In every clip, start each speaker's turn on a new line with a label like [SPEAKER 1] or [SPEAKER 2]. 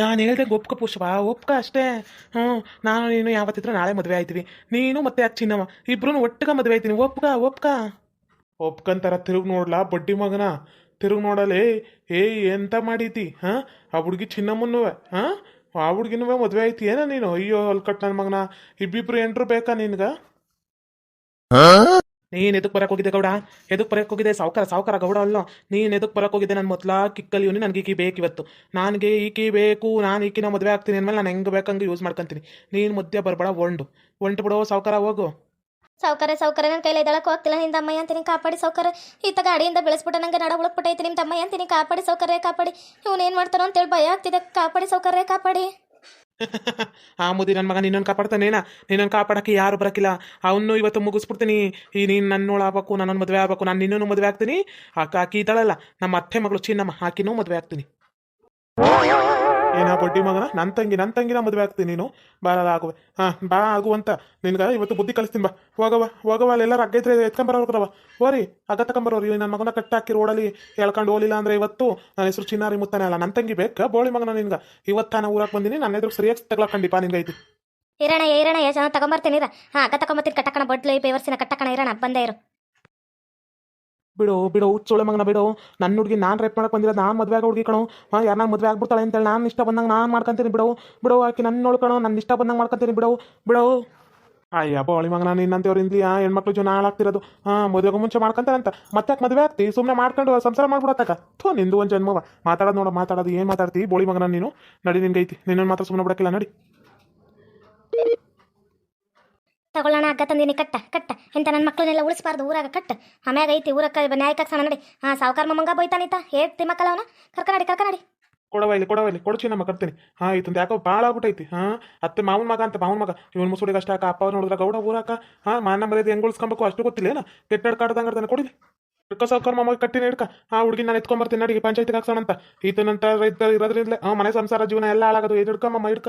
[SPEAKER 1] ನಾನು ಹೇಳ್ದೆ ಒಪ್ಕ ಪುಷ್ಪ, ಒಪ್ಕ ಅಷ್ಟೇ. ಹ್ಞೂ ನಾನು ನೀನು ಯಾವತ್ತಿದ್ರು ನಾಳೆ ಮದುವೆ ಆಯ್ತೀವಿ. ನೀನು ಮತ್ತೆ ಆ ಚಿನ್ನವ ಇಬ್ರು ಒಟ್ಟಿಗೆ ಮದುವೆ ಆಯ್ತೀನಿ. ಒಪ್ಕ ಒಪ್ಕ. ಒಪ್ಕಂತಾರ ತಿರುಗಿ ನೋಡ್ಲಾ ಬಡ್ಡಿ ಮಗನ? ತಿರುಗಿ ನೋಡಲೇ ಏಯ್ ಎಂತ ಮಾಡೀತಿ ಹಾಂ? ಆ ಹುಡುಗಿ ಚಿನ್ನಮ್ಮನ್ನುವೆ ಹಾಂ? ಆ ಹುಡುಗಿನೂ ಮದುವೆ ಆಯ್ತಿ ಏನ ನೀನು? ಅಯ್ಯೋ ಅಲ್ಕಟ್ ನನ್ನ ಮಗನ. ಇಬ್ಬಿಬ್ರು ಎಂಟ್ರು ಬೇಕಾ ನಿನ್ಗ? ನೀನ್ ಎದಕ್ಕೆ ಬರಕ್ಕೆ ಹೋಗಿದ್ದೆ ಗೌಡ? ಎದಕ್ಕೆ ಬರಕ್ಕೆ ಹೋಗಿದ್ದೆ? ಸಾವುಕಾರ ಸಾವುಕಾರ ಗೌಡ ಅಲ್ಲ. ನೀನು ಎದಕ್ಕೆ ಬರಕ್ಕೆ ಹೋಗಿದ್ದೆ? ನನ್ನ ಮೊದ್ಲ ಕಿಕ್ಕಲ್ಲಿ ಇವನಿ, ನನ್ಗೆ ಈಕಿ ಬೇಕು ಇವತ್ತು. ನನಗೆ ಈಕಿ ಬೇಕು, ನಾನು ಈಕಿನ ಮದುವೆ ಆಗ್ತೀನಿ ಅಂದಮೇಲೆ ನಾನು ಹೆಂಗೆ ಬೇಕಂಗೆ ಯೂಸ್ ಮಾಡ್ಕೊಂತೀನಿ. ನೀನು ಮಧ್ಯ ಬರ್ಬೇಡ ಒಂಡು ಒಂಟು ಬಿಡೋ, ಸಾವುಕಾರ, ಹೋಗು.
[SPEAKER 2] ಸಾವುಕಾರ ಸಾವುಕಾರ ನನ್ನ ಕೈಲಿ ಎದಳಕ್ಕೆ ಹೋಗ್ತಿಲ್ಲ. ನಿನ್ನ ತಮ್ಮಯ್ಯ ಅಂತೀನಿ, ಕಾಪಾಡಿ ಸಾವುಕಾರ. ಈತ ಗಾಡಿಯಿಂದ ಬೆಳೆಸ್ಬಿಟ್ಟ, ನಂಗೆ ನಡ ಉಳಕ್ಬಿಟ್ಟೈತಿ ನಿಮ್ಮ ತಮ್ಮಯ್ಯ ಅಂತೀನಿ, ಕಾಪಾಡಿ ಸೌಕರ್ಯ ಕಾಪಾಡಿ. ಇವನು ಏನು ಮಾಡ್ತಾನೋ ಅಂತೇಳಿ ಭಯ ಆಗ್ತಿದೆ. ಕಾಪಾಡಿ ಸೌಕರ್ಯ ಕಾಪಾಡಿ.
[SPEAKER 1] ಆ ಮುದಿ ನನ್ನ ಮಗ ನಿನ್ನನ್ನು ಕಾಪಾಡ್ತಾನೇನ ನಿನ್ನನ್ನು ಕಾಪಾಡಕ್ಕೆ ಯಾರು ಬರಕಿಲ್ಲ. ಅವನು ಇವತ್ತು ಮುಗಿಸ್ಬಿಡ್ತೀನಿ. ಈ ನೀನು ನನ್ನೋಳು ಆಗ್ಬೇಕು ನನ್ನನ್ನು ಮದುವೆ ಆಗ್ಬೇಕು, ನಾನು ನಿನ್ನೂ ಮದುವೆ ಆಗ್ತೀನಿ. ಆ ಕಾಕಿ ಇದ್ದಾಳಲ್ಲ ನಮ್ಮ ಅತ್ತೆ ಮಗಳು ಚಿನ್ನಮ್ಮ ಆಕಿನೂ ಮದುವೆ ಆಗ್ತೀನಿ. ಏನ ಬಡ್ಡಿ ಮಗನ? ನನ್ನ ತಂಗಿ ನನ್ನ ತಂಗಿನ ಮದುವೆ ಆಗ್ತೀನಿ ನೀನು. ಬಾರಲ್ಲ ಆಗುವೆ. ಹಾ, ಬಾ, ಆಗುವಂತ. ನಿನ್ಗೆ ಇವತ್ತು ಬುದ್ಧಿ ಕಲಿಸ್ತೀನಿ ಬಾ. ಹೋಗವ ಹೋಗವ ಅಲ್ಲೆಲ್ಲರೂ ಇದ್ರೆ ಎತ್ಕೊಂಬರೋರ್ಕರವ ಹೋರಿ ಅಗ್ಗ ತಗೊಂಬರೋರಿ ನನ್ನ ಮಗನ ಕಟ್ಟಾಕಿ ರೋಡಲ್ಲಿ ಹೇಳ್ಕೊಂಡು ಹೋಲಿಲ್ಲ ಅಂದ್ರೆ ಇವತ್ತು ನನ್ನ ಹೆಸರು ಚಿನ್ನಾರಿ ಮುತ್ತಾನೆ ಅಲ್ಲ. ನನ್ನ ತಂಗಿ ಬೇಕಾ? ಬೋಳಿ ಮಗನ ನಿನ್ಗ. ಇವತ್ತು ನಾನು ಊರಾಗ ಬಂದಿನಿ. ನನ್ನ ಎದುರು ಸರಿಯಾಗಿ ತಗೊಳಕಂಡಿಪ್ಪ ನಿನ್ಗೈತಿ
[SPEAKER 2] ಇರೋಣ ಇರೋಣ ಎಷ್ಟು ತಗೊಂಬರ್ತೀನಿ, ಇರ. ಹಾಂ ಅಕ್ಕ ತಗೊಂಬರ್ತೀನಿ ಕಟ್ಟಕಣ, ಬಡ್ಲು ಪೇವರ್ಸಿನ ಕಟ್ಟಕಣ ಇರೋಣ ಬಂದೇ ಇರು.
[SPEAKER 1] ಬಿಡು ಬಿಡು ಹುಚ್ಚೋಳೆ ಮಗನ ಬಿಡು. ನನ್ನ ಹುಡುಗಿ ನಾನು ರೇಪ್ ಮಾಡಕ್ಕೆ ಬಂದಿಲ್ಲ ನಾನು ಮದುವೆ ಆಗೋ ಹುಡುಗಿ ಕಣೋ. ಹಾಂ, ಯಾರು ಮದುವೆ ಆಗ್ಬಿಡ್ತಾಳೆ ಅಂತೇಳಿ ನಾನು ಇಷ್ಟ ಬಂದಂಗೆ ನಾನು ಮಾಡ್ಕೊಂತೀನಿ ಬಿಡು. ಬಿಡು, ಆಕೆ ನನ್ನ ನೋಡ್ಕೊಳೋ ನನ್ನ ಇಷ್ಟ ಬಂದಂಗೆ ಮಾಡ್ಕೊಂತೀನಿ ಬಿಡು. ಬಿಡು. ಅಯ್ಯ ಬೋಳಿ ಮಗನ ನಿನ್ನಂತವ್ರಿಂದ್ಲಿ ಆ ಹೆಣ್ಮಕ್ಳು ಜನ ಹಾಳಾಗ್ತಿರೋದು. ಹಾಂ, ಮದುವೆಗೆ ಮುಂಚೆ ಮಾಡ್ಕೊಂತಾರಂತ. ಮತ್ತೆ ಮದುವೆ ಆಗ್ತಿ? ಸುಮ್ಮನೆ ಮಾಡ್ಕೊಂಡು ಸಂಸಾರ ಮಾಡ್ಬಿಡತ್ತಕ್ಕ ಥೋ, ನಿಂದು ಒಂದು ಜನ್ಮವ. ಮಾತಾಡೋದು ನೋಡು, ಮಾತಾಡೋದು, ಏನು ಮಾತಾಡ್ತಿ? ಬೋಳಿ ಮಗನ ನೀನು? ನಡಿ, ನಿನ್ಗೈತಿ. ನಿನ್ನನ್ನು ಮಾತ್ರ ಸುಮ್ಮನೆ ಬಿಡಕ್ಕಿಲ್ಲ, ನಡಿ.
[SPEAKER 2] ತಗೊಳ್ಳೋಣ ಅಗ್ಗ ತಂದಿನಿ, ಕಟ್ಟ ಕಟ್ಟ. ಇಂಥ ನನ್ನ ಮಕ್ಕಳನ್ನೆಲ್ಲ ಉಳಿಸಬಾರ್ದು, ಊರಾಗ ಕಟ್ಟ. ಆಮ್ಯಾಗ ಐತಿ, ಊರಕ್ಕ ನ್ಯಾಯ ಸಣ್ಣ ನಡಿ. ಹಾಂ ಸಾವುಕಾರ ಮಂಗ ಬೈತಾನಿತ ಹೇಳ್ತಿ ಮಕ್ಕಳ ಅವನ. ಕರ್ಕನಡಿ ಕರ್ಕನಡಿ.
[SPEAKER 1] ಕೊಡವ ಇಲ್ಲಿ ಕೊಡವ ಇಲ್ಲಿ. ಕೊಡ್ಚಿ ನಮ್ಮ ಕರ್ತೀನಿ. ಹಾಂ ಇತ್ತಂತ ಯಾಕೋ ಭಾಳ ಆಗ್ಬಿಟ್ಟೈತಿ. ಹಾಂ, ಅತ್ತೆ ಮಾವನ ಮಗ ಅಂತ, ಮಾವನ ಮಗ. ಇವನ್ ಮುಸುಡಿಗೆ ಅಷ್ಟ ಅಪ್ಪ ಅವ್ರು ನೋಡಿದ್ರೆ ಗೌಡ ಊರಾಕ. ಹಾಂ, ಮಾನ ಮರ್ಯಾದೆ ಹೆಂಗ್ ಉಳಿಸ್ಕೊಬೇಕು ಅಷ್ಟು ಗೊತ್ತಿಲ್ಲ ಕೆಟ್ಟ ಕಾಡ್ದಂಗೆ ಆಡ್ತಾನೆ ಕೊಡಿಲಿ. ಇಡ್ಕೋ ಸಾವುಕಾರ ಮಮಗೆ ಕಟ್ಟಿನ ಇಡ್ಕ ಆ ಹುಡುಗಿ ನಾನು ಎತ್ಕೊಂಬರ್ತೀನಿ ನಡಿಗೆ ಪಂಚಾಯತ್ಗೆ ಹಾಕ್ಸೋಣ ಅಂತ ಈತನಂತ ರೈತ ಇರೋದ್ರಿಂದಲೇ ಹಾಂ ಮನೆ ಸಂಸಾರ ಜೀವನ ಎಲ್ಲ ಹಾಳಾಗೋದು. ಇದು ಇಡ್ಕ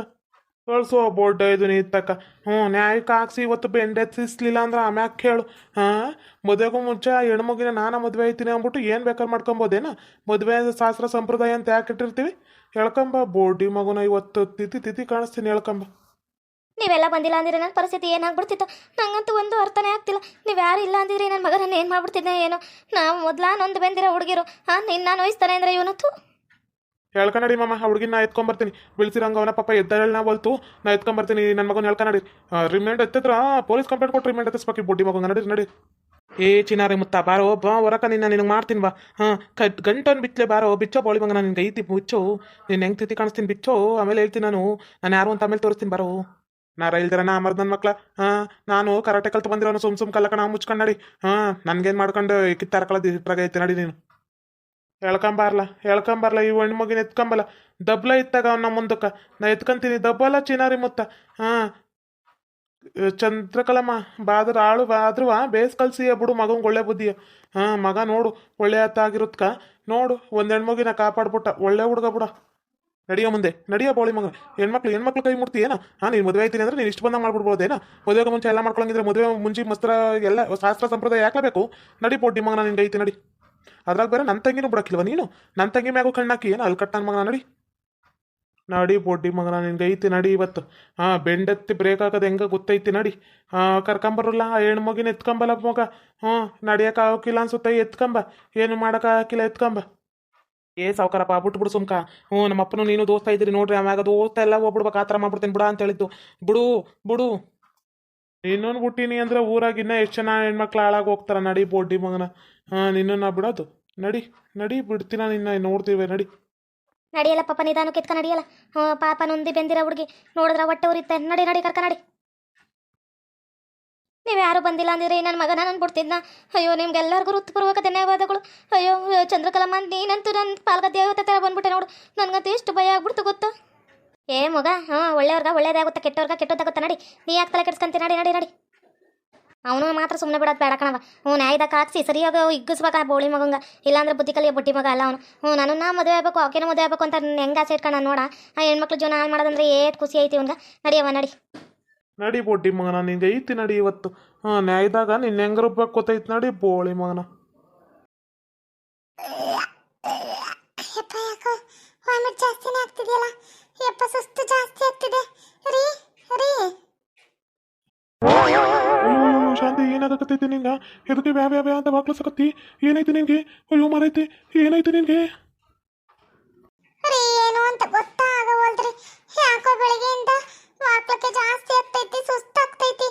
[SPEAKER 1] ಕಳ್ಸೋ ಬೋರ್ಡ್ ಇದು ನೀತಕ್ಕ ಹ್ಞೂ, ನ್ಯಾಯಕ್ಕೆ ಹಾಕ್ಸಿ ಇವತ್ತು ಬೆಂಡೆ ಸಿಸ್ಲಿಲ್ಲ ಅಂದ್ರೆ ಆಮ್ಯಾಕೆ ಕೇಳು. ಹಾಂ? ಮದುವೆಗೂ ಮುಂಚೆ ಹೆಣ್ಮಗಿನ ನಾನು ಮದುವೆ ಐತೀನಿ ಅಂದ್ಬಿಟ್ಟು ಏನು ಬೇಕಾದ್ರೆ ಮಾಡ್ಕೊಬೋದೇನ? ಮದುವೆ ಶಾಸ್ತ್ರ ಸಂಪ್ರದಾಯ ಅಂತ ಯಾಕೆ ಇಟ್ಟಿರ್ತೀವಿ? ಹೇಳ್ಕೊಂಬ ಬೋರ್ಡಿ ಮಗುನ ಇವತ್ತು ತಿಥಿ ತಿಥಿ ಕಾಣಿಸ್ತೀನಿ ಹೇಳ್ಕೊಂಬ.
[SPEAKER 2] ನೀವೆಲ್ಲ ಬಂದಿಲ್ಲ ಅಂದ್ರೆ ನನ್ನ ಪರಿಸ್ಥಿತಿ ಏನಾಗ್ಬಿಡ್ತಿತ್ತು? ನಂಗಂತೂ ಒಂದು ಅರ್ಥನೇ ಆಗ್ತಿಲ್ಲ. ನೀವು ಯಾರು ಇಲ್ಲ ಅಂದಿದ್ರೆ ನನ್ನ ಮಗ ನಾನು ಏನು ಮಾಡ್ಬಿಡ್ತಿದ್ದೆ ಏನೋ? ನಾವು ಮೊದ್ಲ ನೊಂದು ಬಂದಿರೋ ಹುಡುಗಿರು. ಹಾಂ ನಿನ್ನ ನೋಯಿಸ್ತಾನೆ ಅಂದ್ರೆ ಇವನತ್ತು
[SPEAKER 1] ಹೇಳ್ಕೊಂಡಿ ಮಾಮ, ಆ ಹುಡುಗಿನ ನಾ ಎತ್ಕೊಂಬರ್ತೀನಿ. ಬೀಳ್ಸಿರಂಗ ಅವನ ಪಾಪ ಎದ್ದಾಳೆ ನಾ ಬಲ್ತು ನಾ ಎತ್ಕೊಂಬರ್ತೀನಿ ನನ್ನ ಮಗನ ಹೇಳ್ಕೊಂಡಿ ರಿಮೈಂಡ್ ಎತ್ತಿದ್ರ? ಪೊಲೀಸ್ ಕಂಪ್ಲೇಂಟ್ ಕೊಟ್ಟು ರಿಮೈಂಡ್ ಎತ್ತಿಸ್ಬೇಕು ಬುಡ್ಡಿ ಮಗನ ನಡಿ ನಡಿ. ಏ, ಚಿನಾರಿ ಮುತ್ತ, ಬಾರೋ, ಬಾ, ಹೊರಕ ನಿನ್ನ, ನಿನಗೆ ಮಾಡ್ತೀನಿ, ಬಾ. ಹಾಂ, ಕಟ್, ಗಂಟನ್ ಬಿಚ್ಚಲೆ ಬಾರೋ, ಬಿಚ್ಚೋ ಬೋಳಿ ಮಗ ನಾನು ನಿನ್ಗೆ ಐತಿ ಬಿಚ್ಚು ನೀನು ಹೆಂಗೆ ತಿತಿ ಕಾಣಿಸ್ತೀನಿ, ಬಿಚ್ಚೋ. ಆಮೇಲೆ ಹೇಳ್ತೀನಿ ನಾನು ನಾನು ಯಾರು ಅಂತ ಆಮೇಲೆ ತೋರಿಸ್ತೀನಿ, ಬಾರೋ. ನಾ ರೈಲ್ದರ ನಾ ಅಮರ್ದನ್ ಮಕ್ಳ. ಹಾಂ, ನಾನು ಕರಾಟೆ ಕಲ್ತು ಬಂದಿರೋನು ಸುಮ್ ಸುಮ್ ಕಲ್ಲಕ ನಾವು ಮುಚ್ಕೊಂಡು ನಡಿ. ಹಾಂ, ನನಗೇನು ಮಾಡ್ಕೊಂಡು ಕಿತ್ತಾರ ಕಳದಿ ಇಟ್ರಾಗ ಐತಿ, ನಡಿ ನೀನು. ಹೇಳ್ಕೊಂಬಾರ್ಲ ಹೇಳ್ಕೊಂಬಾರ್ಲ, ಈ ಹೆಣ್ಣು ಮಗಿನ ಎತ್ಕೊಂಬಲ್ಲ. ದಬ್ಲ ಇತ್ತಾಗ ಅವನ ಮುಂದಕ್ಕೆ. ನಾ ಎತ್ಕೊಂತೀನಿ, ದಬ್ಬಲ್ಲ ಚಿನಾರಿ ಮುತ್ತ. ಹಾಂ. ಚಂದ್ರಕಲಮ್ಮ ಬಾದ್ರ ಆಳು, ಬಾದ್ರುವ, ಬೇಸ್ ಕಲ್ಸಿಯ ಬಿಡು ಮಗಂಗೆ ಒಳ್ಳೆ ಬುದ್ಧಿಯ. ಹಾಂ, ಮಗ ನೋಡು, ಒಳ್ಳೆ ಆಗಿರುತ್ಕ ನೋಡು, ಒಂದು ಹೆಣ್ಮಗಿನ ಕಾಪಾಡ್ಬಿಟ್ಟ, ಒಳ್ಳೆ ಹುಡುಗ ಬಿಡ. ನಡಿಯೋ ಮುಂದೆ, ನಡಿಯೋ ಬೋಳಿ ಮಗ. ಹೆಣ್ಮಕ್ಳು ಹೆಣ್ಮಕ್ಳು ಕೈ ಮುಡ್ತಿ ಏನ? ಹಾಂ, ನೀನು ಮದುವೆ ಆಯ್ತೀನಿ ಅಂದ್ರೆ ನೀನು ಇಷ್ಟು ಬಂದಂಗೆ ಮಾಡ್ಬಿಡ್ಬೋದೇನ ಮದುವೆಗೆ ಮುಂಚೆ ಎಲ್ಲ ಮಾಡ್ಕೊಳಂಗಿದ್ರೆ ಮದುವೆ ಮುಂಚೆ ಮಸ್ತ್ರ ಎಲ್ಲ ಶಾಸ್ತ್ರ ಸಂಪ್ರದಾಯ ಹಾಕ್ಲೇಬೇಕು ನಡಿ ಪೊಡ್ಡಿ ಮಗ ನಿನ್ಗೆ ಐತಿ ನಡಿ. ಅದ್ರಾಗ ಬೇರೆ ನನ್ನ ತಂಗಿನೂ ಬಿಡಕ್ಕಿಲ್ವ ನೀನು? ನನ್ನ ತಂಗಿ ಮ್ಯಾಗು ಕಣ್ಣಾಕಿ ಏನು ಅಲ್ಲಿ ಕಟ್ಟ ಮಗನ ನಡಿ. ನಡಿ ಬೊಡ್ಡಿ ಮಗನ ನಿನ್ಗೆ ಐತಿ ನಡಿ ಇವತ್ತು. ಹಾಂ, ಬೆಂಡೆತ್ತಿ ಬ್ರೇಕ್ ಹಾಕೋದು ಹೆಂಗೆ ಗೊತ್ತೈತಿ ನಡಿ. ಹಾಂ, ಕರ್ಕೊಂಬರಲ್ಲ ಹೆಣ್ಣು ಮಗಿನ ಎತ್ಕೊಂಬಲ್ಲ ಮಗ. ಹ್ಞೂ ನಡಿಯಕ್ಕೆ ಆಗೋಕಿಲ್ಲ ಅನ್ಸುತ್ತೆ, ಎತ್ಕೊಂಬ. ಏನು ಮಾಡಕ್ಕೆ ಹಾಕಿಲ್ಲ ಎತ್ಕೊಂಬ. ಏ, ಸಾವುಕಾರಪ್ಪ ಬಿಟ್ಟು ಬಿಡು ಸುಮ್ಕ. ಹ್ಞೂ ನಮ್ಮ ಅಪ್ಪನು ನೀನು ದೋಸ್ತ ಇದ್ದೀರಿ ನೋಡ್ರಿ, ಆಮ್ಯಾಗ ದೋಸ್ತ ಎಲ್ಲ ಹೋಗ್ಬಿಡ್ಬೇಕು ಆ ಥರ ಮಾಡ್ಬಿಡ್ತೀನಿ ಬಿಡ ಅಂತ ಹೇಳಿದ್ದು ಬಿಡು ಬಿಡು. ಇನ್ನೊಂದು ಬಿಟ್ಟಿನಿ ಅಂದ್ರೆ ಊರಾಗಿನ್ನ ಎಷ್ಟು ಜನ ಹೆಣ್ಮಕ್ಳು ಹಾಳಾಗಿ ಹೋಗ್ತಾರ, ನಡಿ ಬೋಡಿ ಮಗನ. ನಿನ್ನ ಬಿಡೋದು. ನಡಿ ನಡಿ, ಬಿಡ್ತೀನ ನಿನ್ನ, ನೋಡ್ತೀವಿ, ನಡಿ.
[SPEAKER 2] ನಡಿಯಲ್ಲ ಪಾಪ, ನಿಧಾನ ಕಿತ್ಕ, ನಡಿಯಲ್ಲ. ಹ್ಞೂ ಪಾಪ ನೊಂದಿ ಬೆಂದಿರ ಹುಡುಗಿ, ನೋಡಿದ್ರೆ ಹೊಟ್ಟೆ ಉರಿತ್ತೆ ನಡಿ ನಡಿ, ಕರ್ಕ, ನಡಿ. ನೀವು ಯಾರು ಬಂದಿಲ್ಲ ಅಂದಿರಿ ನನ್ನ ಮಗ ನಾನು ಬಿಡ್ತಿದ್ನ. ಅಯ್ಯೋ, ನಿಮ್ಗೆಲ್ಲರಿಗೂ ಹೃತ್ಪೂರ್ವಕ ಧನ್ಯವಾದಗಳು. ಅಯ್ಯೋ ಚಂದ್ರಕಲಮ್ಮ, ನೀನಂತೂ ನನ್ನ ಪಾಲ್ಗ ದೇವತೆ ತರ ಬಂದ್ಬಿಟ್ಟೆ ನೋಡು. ನನಗಂತೂ ಎಷ್ಟು ಭಯ ಆಗ್ಬಿಡ್ತು ಗೊತ್ತಾ? ಏ, ಮಗ, ಹಾಂ ಒಳ್ಳೇದೇ ಒಳ್ಳೇದಾಗುತ್ತೆ, ಕೆಟ್ಟವ್ರಗ ಕೆಟ್ಟೋದಾಗುತ್ತಾ ನಡಿ. ನೀ ಯಾಕೆ ತಲೆ ಕೆಡ್ಸ್ಕೊಂತಿ? ನಡಿ ನಡಿ ನಡಿ. ಅವನು ಮಾತ್ರ ಸುಮ್ಮನೆ ಬಿಡೋದು ಬೇಡ ಕಣವ ಹ್ಞೂ ನ್ಯಾಯದಾಗ ಹಾಕ್ಸಿ ಸರಿಯಾಗಿ ಇಗ್ಗಿಸ್ಬೇಕು ಆ ಬೋಳಿ ಮಗಂಗ. ಇಲ್ಲಾಂದ್ರೆ ಬುದ್ಧಿ ಕಲಿಯ ಬುಟ್ಟಿ ಮಗ ಅಲ್ಲ ಅವನು. ಹ್ಞೂ ನಾನು ನಾ ಮದುವೆ ಆಗಬೇಕು ಅವಕೇನು ಮದುವೆ ಆಗಬೇಕು ಅಂತ ಹೆಂಗೆ ಆಸೆ ಇಟ್ಕೊಂಡು ನೋಡ. ಆ ಹೆಣ್ಮಕ್ಳು ಜೀವನ ಹಾಳು ಮಾಡೋದಂದ್ರೆ ಏಟ್ ಖುಷಿ ಐತಿ ಅವ್ನ ನಡಿಯವ ನಡಿ.
[SPEAKER 1] ನಡಿ ಬುಟ್ಟಿ ಮಗನ ನಿಂಗೆ ಐತಿ ನಡಿ ಇವತ್ತು. ಹಾಂ ನ್ಯಾಯದಾಗ ನಿನ್ನ ಹೆಂಗ ರೂಪಕ್ಕೆ ಗೊತ್ತೈತಿ ನಡಿ ಬೋಳಿ ಮಗನ. ವಾಮಿಟ್ ಜಾಸ್ತಿನೇ ಯಪ್ಪ ಸುಸ್ತು ಜಾಸ್ತಿ ಆಗ್ತಿದೆ. ರೀ ರೀ. ಹಿಂಗ ಎದಕ್ಕೆ ಬ್ಯಾ ವ್ಯಾ ಬ್ಯಾ ಅಂತ ಬಾಕ್ಲಸಕತ್ತಿ? ಏನೈತಿ ನಿನ್ಗೆ? ಅಯ್ಯೋ, ಮರೈತಿ. ಏನೈತಿ ನಿನ್ಗೆ?
[SPEAKER 3] ಏನು ಅಂತ ಯಾಕೋ ಬೆಳಿಗ್ಗೆಯಿಂದ ವಾಕ್ಲಕ್ಕೆ ಜಾಸ್ತಿ ಆಗ್ತೈತಿ, ಸುಸ್ತಾಗ್ತೈತಿ.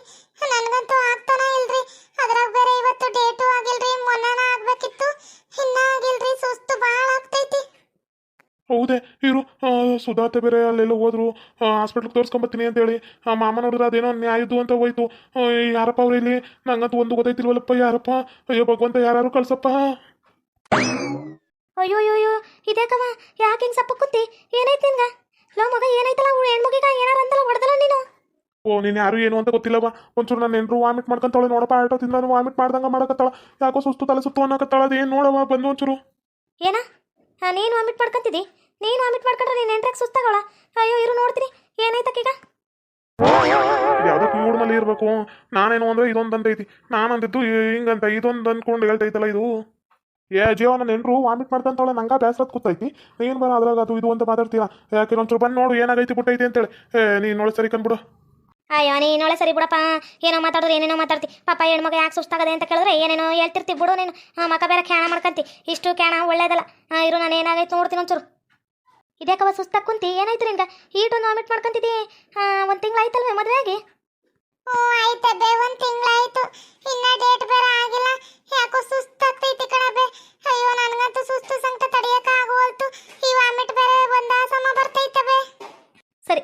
[SPEAKER 3] ನನಗಂತೂ ಆಗ್ತಾನ ಇಲ್ರಿ. ಅದ್ರಾಗ ಬೇರೆ ಇವತ್ತು ಡೇಟು ಆಗಿಲ್ರಿ, ಮೊನ್ನೆನ ಆಗ್ಬೇಕಿತ್ತು. ಇನ್ನ ಆಗಿಲ್ರಿ, ಸುಸ್ತು ಆಗ್ತೈತಿ
[SPEAKER 1] ಹೌದೇ ಇರು. ಸುಧಾತ ಬೇರೆ ಅಲ್ಲೆಲ್ಲ ಹೋದ್ರು. ಹಾಸ್ಪಿಟ್ಲಿಗೆ ತೋರಿಸ್ಕೊಂಬತ್ತೀನಿ ಅಂತೇಳಿ. ಮಾಮ ನೋಡಿದ್ರೆ ಅದೇನೋ ನ್ಯಾಯದ್ದು ಅಂತ ಹೋಯ್ತು. ಯಾರಪ್ಪ ಅವ್ರು ಇಲ್ಲಿ? ನಂಗಂತೂ ಒಂದು ಗೊತ್ತೈತಿಲ್ವಲ್ಲಪ್ಪ ಯಾರಪ್ಪ? ಅಯ್ಯೋ ಭಗವಂತ ಯಾರು ಕಳ್ಸಪ್ಪ.
[SPEAKER 2] ಅಯ್ಯೋ ಅಯ್ಯೋ ಇದೇಕವ ಯಾಕೆ ಹಿಂಗೆ ಸಪ್ಪ ಕುತ್ತಿ ಏನೈತಿ ನಿನ್ಗ? ಲೋ ಮಗ ಏನಾಯ್ತಲ್ಲ ಹೆಣ್ಮಗಿಗ ಏನಾರ ಅಂತಲ್ಲ ಹೊಡೆದಲ್ಲ ನೀನು?
[SPEAKER 1] ಓ ನೀನು ಯಾರು ಏನು ಅಂತ ಗೊತ್ತಿಲ್ಲವ ಒಂಚೂರು ನಾನು ನೆಂಟ್ರು ವಾಮಿಟ್ ಮಾಡ್ಕೊಂತಾಳೆ ನೋಡಪ್ಪ ಆಟೋ ತಿಂದ ವಾಮಿಟ್ ಮಾಡ್ದಂಗ ಮಾಡಕತ್ತಾಳ. ಯಾಕೋ ಸುಸ್ತು ತಲೆ ಸುತ್ತು ಅನ್ನಕತ್ತಾಳ ಅದೇನು ನೋಡವ ಬಂದು ಒಂಚೂರು?
[SPEAKER 2] ಏನ? ನೀನು ವಾಮಿಟ್ ಮಾಡ್ಕೊಂತಿದ್ದಿ? ನೀನು ವಾಮಿಟ್ ಮಾಡ್ಕೊಂಡ್ರೆ ನೀನು ಎಂಟ್ರಾಗ ಸುಸ್ತಾಗಳ? ಅಯ್ಯೋ, ಇರು ನೋಡ್ತೀನಿ. ಏನಾಯ್ತಕ್ಕೀಗ?
[SPEAKER 1] ಯಾವುದೋ ಕ್ಯೂಡ್ ಮಲ್ಲಿ ಇರಬೇಕು. ನಾನೇನು ಅಂದ್ರೆ ಇದೊಂದು ಅಂತೈತಿ ನಾನಂದಿದ್ದು ಹಿಂಗಂತ, ಇದೊಂದು ಅಂದ್ಕೊಂಡು ಹೇಳ್ತೈತಲ್ಲ ಇದು? ಏ ಜೀವ ನನ್ನ ನೆಂಟ್ರು ವಾಮಿಟ್ ಮಾಡ್ಕೊಂತಾಳೆ ನಂಗ ಬೇಸರತ್ ಕೂತೈತಿ. ನೀನು ಬರ ಅದ್ರಾಗ ಅದು ಇದು ಅಂತ ಮಾತಾಡ್ತೀರಾ ಯಾಕೆ ಒಂಚೂರು ಬಂದು ನೋಡು, ಏನಾಗೈತಿ ಬಿಟ್ಟೈತಿ ಅಂತೇಳಿ. ಏ, ನೀನು ನೋಡಿ, ಸರಿ ಕಂದ್ಬಿಡು
[SPEAKER 2] ಅಯ್ಯೋ ನೀನೊಳೆ ಸರಿ ಬಿಡಪ್ಪ. ಏನೋ ಮಾತಾಡಿದ್ರೆ ಏನೇನೋ ಮಾತಾಡ್ತಿ. ಪಾಪ ಹೆಣ್ಮಗ ಯಾಕೆ ಸುಸ್ತಾಗದೆ ಅಂತ ಕೇಳಿದ್ರೆ ಏನೇನೋ ಹೇಳ್ತಿರ್ತಿ ಬಿಡು ನೀನು. ಮಕ ಬೇರೆ ಕ್ಯಾಣ ಮಾಡ್ಕಂತಿ. ಇಷ್ಟು ಕ್ಯಾಣ ಒಳ್ಳೇದಲ್ಲ. ಇರು, ನಾನು ಏನಾಗೈತು ನೋಡ್ತೀನಿ ಒಂಚೂರು. ಇದ್ಯಾಕವ ಸುಸ್ತಾಗಿ ಕುಂತಿ? ಏನಾಯ್ತು ನಿನ್ಗೆ? ಒಂದು ವಾಮಿಟ್ ಮಾಡ್ಕೊಂತಿದ್ದಿ ಒಂದು ತಿಂಗಳಾಯ್ತಲ್ವೇ ಮದುವೆ ಆಗಿ
[SPEAKER 3] ಹ್ಞೂ ಆಯ್ತದೆ ಒಂದು ತಿಂಗಳಾಯ್ತು. ಇನ್ನ ಡೇಟ್ ಬೇರೆ ಆಗಿಲ್ಲ. ಯಾಕೋ ಸುಸ್ತಾಗ್ತೈತಿ ಕಣಬೆ ಅಯ್ಯೋ ನನ್ಗಂತೂ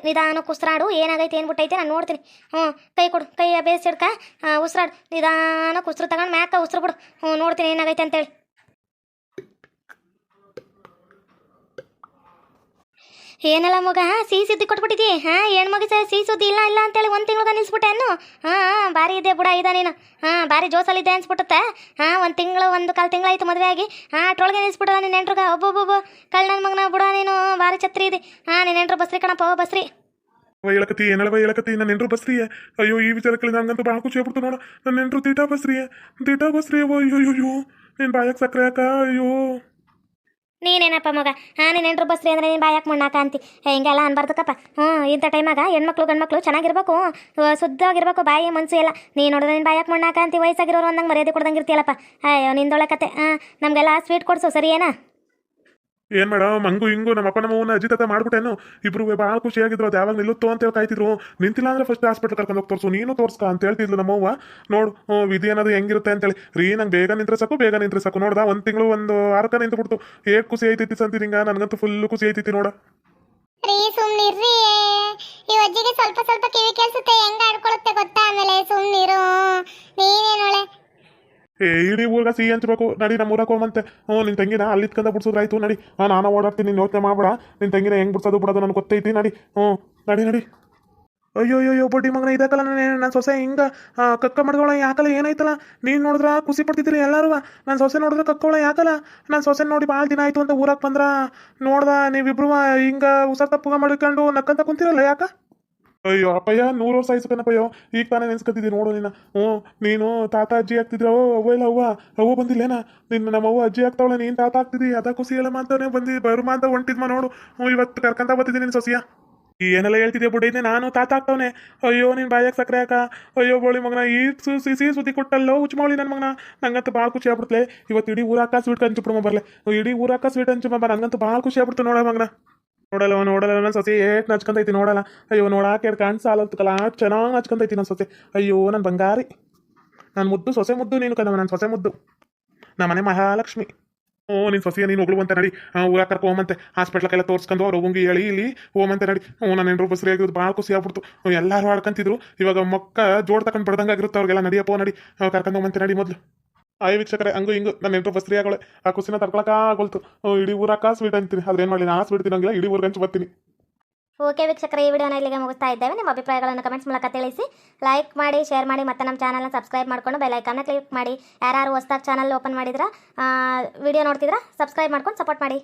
[SPEAKER 2] ಉಸ್ರಾಡು ಉಸಿರಾಡು, ಏನಾಗೈತೆ ಏನು ಬಿಟ್ಟೈತೆ ನಾನು ನೋಡ್ತೀನಿ. ಹ್ಞೂ, ಕೈ ಕೊಡು ಕೈ ಬೇಸಿಡ್ಕ ಉಸಿರಾಡು. ನಿಧಾನಕ್ಕೆ ಉಸಿರು ತಗೊಂಡು ಮ್ಯಾಕ ಉಸಿರು ಬಿಡು. ಹ್ಞೂ, ನೋಡ್ತೀನಿ ಏನಾಗೈತೆ ಅಂತೇಳಿ. ಏನಲ್ಲ ಮಗ ಸಿಹಿ ಸುದ್ದಿ ಕೊಟ್ಬಿಟ್ಟಿದ್ದಿ? ಹಾಂ ಸರ್ ಸಿಹಿ ಸುದ್ದಿ ಇಲ್ಲ ಇಲ್ಲ ಅಂತೇಳಿ ಒಂದು ತಿಂಗ್ಳಿಗೆ ನಿಲ್ಸ್ಬಿಟ್ಟೆ ಅನ್ನು? ಹಾಂ ಭಾರಿ ಇದೆ ಬುಡ ಇದ ನೀನು. ಹಾಂ, ಭಾರಿ ಜೋಸಲ್ಲಿದ್ದೆ ಅನ್ಸ್ಬಿಟ್ಟತ್ತೆ. ಹಾಂ, ಒಂದು ತಿಂಗಳು, ಒಂದು ಕಾಲು ತಿಂಗಳಾಯ್ತು ಮದುವೆ ಆಗಿ. ಹಾಂ, ಅಟ್ರೊಳಗೆ ನಿಲ್ಸ್ಬಿಟ್ಟದ ನಿನ್ನ ನೆಂಟ್ರಿಗೆ. ಒಬ್ಬೊಬ್ಬೊಬ್ಬ ಕಳ್ ನನ್ನ ಮಗನ ಬುಡ ನೀನು, ಭಾರಿ ಛತ್ರಿ ಇದೆ. ಹಾಂ ನಿನ್ನ ನೆಂಟ್ರು ಬಸ್ರಿ ಕಣಪ್ಪ ಬಸ್ರಿ.
[SPEAKER 1] ಹೇಳಕತ್ತಿ ಏನಳವ ಹೇಳಕತ್ತಿ ನನ್ನ ನೆಂಟ್ರು ಬಸ್ರಿ ಅಯ್ಯೋ, ಈ ವಿಚಾರಕ್ಕೆ ನಂಗಂತೂ ಭಾಳ ಖುಷಿ ಆಗ್ಬಿಡ್ತು ನೋಡ. ನನ್ನ ನೆಂಟ್ರು ತೀಟಾ ಬಸ್ರಿ ತೀಟಾ ಬಸ್ರಿ ಅಯ್ಯೋ ಅಯ್ಯೋ ಅಯ್ಯೋ ನೀನು ಬಾಯಕ್ಕೆ ಸಕ್ಕರೆ ಹಾಕ, ಅಯ್ಯೋ.
[SPEAKER 2] ನೀನೇನಪ್ಪ ಮಗ? ಹಾ, ನೀನು ನೆಂಟ್ರು ಬಸ್ರಿ ಅಂದ್ರೆ ನೀನು ಬಾಯಾಕೆ ಮಣ್ಣಾಕ ಅಂತಿ. ಹಿಂಗೆಲ್ಲ ಅನ್ಬಾರ್ದಕ್ಕಪ್ಪ. ಹ್ಞೂ, ಇಂಥ ಟೈಮಾಗ ಹೆಣ್ಮಕ್ಳು, ಗಂಡ್ಮಕ್ಳು ಚೆನ್ನಾಗಿರ್ಬೇಕು. ಶುದ್ಧವಾಗಿರ್ಬೇಕು ಬಾಯಿ ಮನಸ್ಸು ಎಲ್ಲ. ನೀನು ನೋಡಿದ್ರೆ ನೀನು ಬಾಯಾಕೆ ಮಣ್ಣಾಕ ಅಂತಿ, ವಯಸ್ಸಾಗಿರೋರು ಅಂದಂಗೆ ಮರ್ಯಾದೆ ಕೊಡ್ದಂಗೆ ಇರ್ತೀಯಲ್ಲಪ್ಪ. ಅಯ್ಯೋ ನಿಂದೊಳೆ ಕತೆ. ಹಾಂ, ನಮಗೆಲ್ಲ ಸ್ವೀಟ್ ಕೊಡಿಸು ಸರಿ ಏನಾ
[SPEAKER 1] ಮೇಡಮ್, ಹಂಗು ಹಿಂಗು ನಮ್ಮ ಅಪ್ಪ ನಮ್ಮವನ್ನ ಅಜ್ಜಿ ತಾತ ಮಾಡ್ಬಿಟ್ಟೇನು ಇಬ್ರು ಭಾಳ ಖುಷಿಯಾಗಿದ್ರು, ಅದು ಯಾವಾಗ ನಿಲ್ಲುತ್ತೋ ಅಂತ ಹೇಳಿ ಕಾಯ್ತಿದ್ರು. ನಿಂತಿಲ್ಲ ಅಂದ್ರೆ ಫಸ್ಟ್ ಹಾಸ್ಪಿಟಲ್ ಕರ್ಕೊಂಡು ಹೋಗಿ ತೋರಿಸು. ನೀನು ತೋರ್ಸ್ಕ ಅಂತ ಹೇಳ್ತಿದ್ಲು ನಮ್ಮವ್ವ ನೋಡು ವಿಧಿ ಅನ್ನೋದು ಹೆಂಗಿರುತ್ತೆ ಅಂತೇಳಿ ರೀ, ನಂಗೆ ಬೇಗ ನಿಂತ್ರೆ ಸಾಕು ಬೇಗ ನಿಂತ್ರೆ ಸಾಕು ನೋಡ್ದ, ಒಂದು ತಿಂಗಳು, ಒಂದು ಆರಕ ನಿಂತು ಬಿಡ್ತು ಏಕ್ ಖುಷಿ ಐತೈತಿ ಸಂತಿ ನಿಂಗ ನನಗಂತೂ ಫುಲ್ ಖುಷಿ ಐತಿ ನೋಡ.
[SPEAKER 3] ರೀ, ಸುಮ್ನಿರ್ರಿ. ಈ ಅಜ್ಜಿಗೆ ಸ್ವಲ್ಪ ಸ್ವಲ್ಪ ಕಿವಿ ಕೇಳಿಸುತ್ತೆ ಹೆಂಗ್ ಆಡ್ಕೊಳುತ್ತೆ ಗೊತ್ತಾ ಆಮೇಲೆ? ಸುಮ್ನಿರು. ನೀನೇನೊಳೆ
[SPEAKER 1] ಏ ಇಡೀ ಊರ್ಗ ಸಿಹಿ ಹಂಚ್ಬೇಕು. ನಡಿ, ನಮ್ಮ ಊರಕ್ಕೆ ಹೋಗಂತೆ ಹ್ಞೂ ನಿನ್ನ ತಂಗಿನ ಅಲ್ಲಿ ಇಟ್ಕೊಂಡ ಬಿಡ್ಸೋದ್ರಾಯ್ತು, ನಡಿ. ಹಾಂ, ನಾನು ಓಡಾಡ್ತೀನಿ, ನೀನು ಯೋಚನೆ ಮಾಡ್ಬೇಡ. ನಿನ್ನ ತಂಗಿನ ಹೆಂಗೆ ಬಿಡ್ಸೋದು ಬಿಡೋದು ನನಗೆ ಗೊತ್ತೈತಿ, ನಡಿ. ಹ್ಞೂ, ನಡಿ ನಡಿ. ಅಯ್ಯೋ ಅಯ್ಯೋ ಬಡ್ಡಿ ಮಗನ ಇದಕ್ಕಲ್ಲ ನಾನು ನನ್ನ ಸೊಸೆ ಹಿಂಗೆ ಕಕ್ಕ ಮಾಡ್ದೋಳ ಯಾಕಲ್ಲ, ಏನಾಯ್ತಲ್ಲ? ನೀನು ನೋಡಿದ್ರೆ ಖುಷಿ ಪಡ್ತಿದ್ರಿ ಎಲ್ಲರೂ. ನನ್ನ ಸೊಸೆ ನೋಡಿದ್ರೆ ಕಕ್ಕೋಳ ಯಾಕಲ್ಲ? ನನ್ನ ಸೊಸೆ ನೋಡಿ ಭಾಳ ದಿನ ಆಯ್ತು ಅಂತ ಊರಾಗ ಬಂದ್ರ ನೋಡ್ದ ನೀವಿಬ್ರು ಹಿಂಗೆ ಉಸಾರ್ ತಪ್ಪುಗ ಮಾಡ್ಕೊಂಡು ನಕ್ಕಂತ ಕುಂತಿರಲ್ಲ, ಯಾಕ? ಅಯ್ಯೋ, ಅಪ್ಪಯ್ಯ, ನೂರು ವರ್ಷ ಆಯ್ಸಕನಪ್ಪಯ್ಯೋ ಈಗ ತಾನೇ ನೆನ್ಸ್ಕೊತಿದ್ದೀನಿ ನೋಡು ನೀನು ಹ್ಞೂ, ನೀನು ತಾತ ಅಜ್ಜಿ ಆಗ್ತಿದ್ರ, ಅವ್ವ ಇಲ್ಲ, ಅವ್ವ. ಅವ್ವ ಬಂದಿಲ್ಲೇನ? ನಿನ್ನ ನಮ್ಮ ಅವ್ವ ಅಜ್ಜಿ ಆಗ್ತಾವಳೆ, ನೀನು ತಾತ ಆಗ್ತಿದ್ದಿ ಅದ ಖುಷಿ ಹೇಳಮ್ಮ ಅಂತಾನೆ ಬಂದಿ, ಬರುಮ ಅಂತ ಹೊಂಟಿದ್ಮ ನೋಡು. ಹ್ಞೂ, ಇವತ್ತು ಕರ್ಕೊಂತ ಬರ್ತಿದ್ದೀನಿ ನಿನ್ನ ಸೊಸಿಯ. ಏನೆಲ್ಲ ಹೇಳ್ತಿದ್ದೆ ಬುಡೈತೆ ನಾನು ತಾತ ಆಗ್ತಾವನೆ. ಅಯ್ಯೋ, ನೀನು ಬಾಯಾಗ ಸಕ್ಕರೆ ಹಾಕ. ಅಯ್ಯೋ, ಬೋಳಿ ಮಗನ, ಈ ಸಿ ಸಿ ಸುದ್ದಿ ಕೊಟ್ಟಲ್ಲೋ ಮಾಡಿ ನನ್ನ ಮಗನ. ನಂಗಂತೂ ಭಾಳ ಖುಷಿ ಆಗ್ಬಿಡ್ತಲೆ. ಇವತ್ತು ಇಡೀ ಊರಾಕ ಸ್ವೀಟ್ ಹಂಚ್ಬಿಡ್ಮ ಬರಲೆ. ಇಡೀ ಊರಾಕ ಸ್ವೀಟ್ ಹಂಚು ಬಾ ನನಗಂತೂ ಭಾಳ ಖುಷಿ ಆಗ್ಬಿಡ್ತು ನೋಡ ಮಗನ. ನೋಡಲ್ಲ ನೋಡಲ್ಲ, ನನ್ನ ಸೊಸೆ ಏಟ್ ನಚ್ಕೊಂತೈತಿ, ನೋಡಲ್ಲ. ಅಯ್ಯೋ ನೋಡಕ್ಕೆ ಎರಡು ಕಾಣ್ ಸಾಲತ್ತಲ್ಲ ಚೆನ್ನಾಗಿ ನಚ್ಕೊಂತೈತಿ ನನ್ನ ಸೊಸೆ. ಅಯ್ಯೋ ನನ್ನ ಬಂಗಾರಿ. ನನ್ನ ಮುದ್ದು, ಸೊಸೆ ಮುದ್ದು ನೀನು ಕಣವ ನನ್ನ ಸೊಸೆ ಮುದ್ದು. ನಮ್ಮ ಮನೆ ಮಹಾಲಕ್ಷ್ಮಿ. ಓ ನಿನ್ನ ಸೊಸೆಯ ನೀನು ಹೋಗ್ಳುವಂತೆ ನಡಿ. ಊರಾಗ ಕರ್ಕೊ ಹೋಮಂತೆ. ಹಾಸ್ಪಿಟ್ಲಕ್ಕೆಲ್ಲ ತೋರಿಸ್ಕೊಂಡು ಅವ್ರು ಹೋಗಿ ಹೇಳಿ ಇಲ್ಲಿ ಹೋಮಂತೆ ನಡಿ. ಓ ನನ್ನ ಹೆಂಡ್ರು ಬಸ್ರಿ ಆಗಿರೋದು ಭಾಳ ಖುಷಿ ಆಗ್ಬಿಡ್ತು. ಎಲ್ಲರೂ ಆಡ್ಕೊಂತಿದ್ರು ಇವಾಗ ಮಕ್ಕ ಜೋಡ್ ತಗೊಂಡು ಬಡ್ದಂಗೆ ಆಗಿರುತ್ತೆ ಅವ್ರಿಗೆಲ್ಲ ನಡಿಯಪ್ಪ, ನಡಿ. ಕರ್ಕೊಂಡು ಹೋಗಂತೆ ನಡಿ ಮೊದಲು. ಆಯ್ ವೀಕ್ಷಕರೇ, ಹಂಗು ಹಿಂಗು. ನನ್ನ ಹೆಂಡ್ರು ಬಸ್ರಿ ಆಗೋಳೆ. ಆ ಕುಸಿನ ತರ್ಕೊಳಕ ಆಗೋಲ್ತು. ಇಡೀ ಊರಕ್ಕ ಸ್ವೀಟ್ ಅಂತೀನಿ ಆದ್ರೆ ಏನು ಮಾಡಿ ನಾ ಸ್ವೀಟ್ ತಿನ್ನಂಗಿಲ್ಲ ಇಡೀ ಊರಿಗೆ ಹಂಚು ಬರ್ತೀನಿ.
[SPEAKER 2] ಓಕೆ ವೀಕ್ಷಕರೇ, ಈ ವಿಡಿಯೋನ ಇಲ್ಲಿಗೆ ಮುಗಿಸ್ತಾ ಇದ್ದೇವೆ. ನಿಮ್ಮ ಅಭಿಪ್ರಾಯಗಳನ್ನು ಕಮೆಂಟ್ಸ್ ಮೂಲಕ ತಿಳಿಸಿ. ಲೈಕ್ ಮಾಡಿ ಶೇರ್ ಮಾಡಿ, ಮತ್ತೆ ನಮ್ಮ ಚಾನಲ್ನ ಸಬ್ಸ್ಕ್ರೈಬ್ ಮಾಡ್ಕೊಂಡು ಬೆಲ್ ಐಕಾನ್ನ ಕ್ಲಿಕ್ ಮಾಡಿ. ಯಾರು ಹೊಸ್ದಾಗಿ ಚಾನಲ್ ಓಪನ್ ಮಾಡಿದ್ರ ವಿಡಿಯೋ ನೋಡ್ತಿದ್ರೆ ಸಬ್ಸ್ಕ್ರೈಬ್ ಮಾಡ್ಕೊಂಡು ಸಪೋರ್ಟ್ ಮಾಡಿ.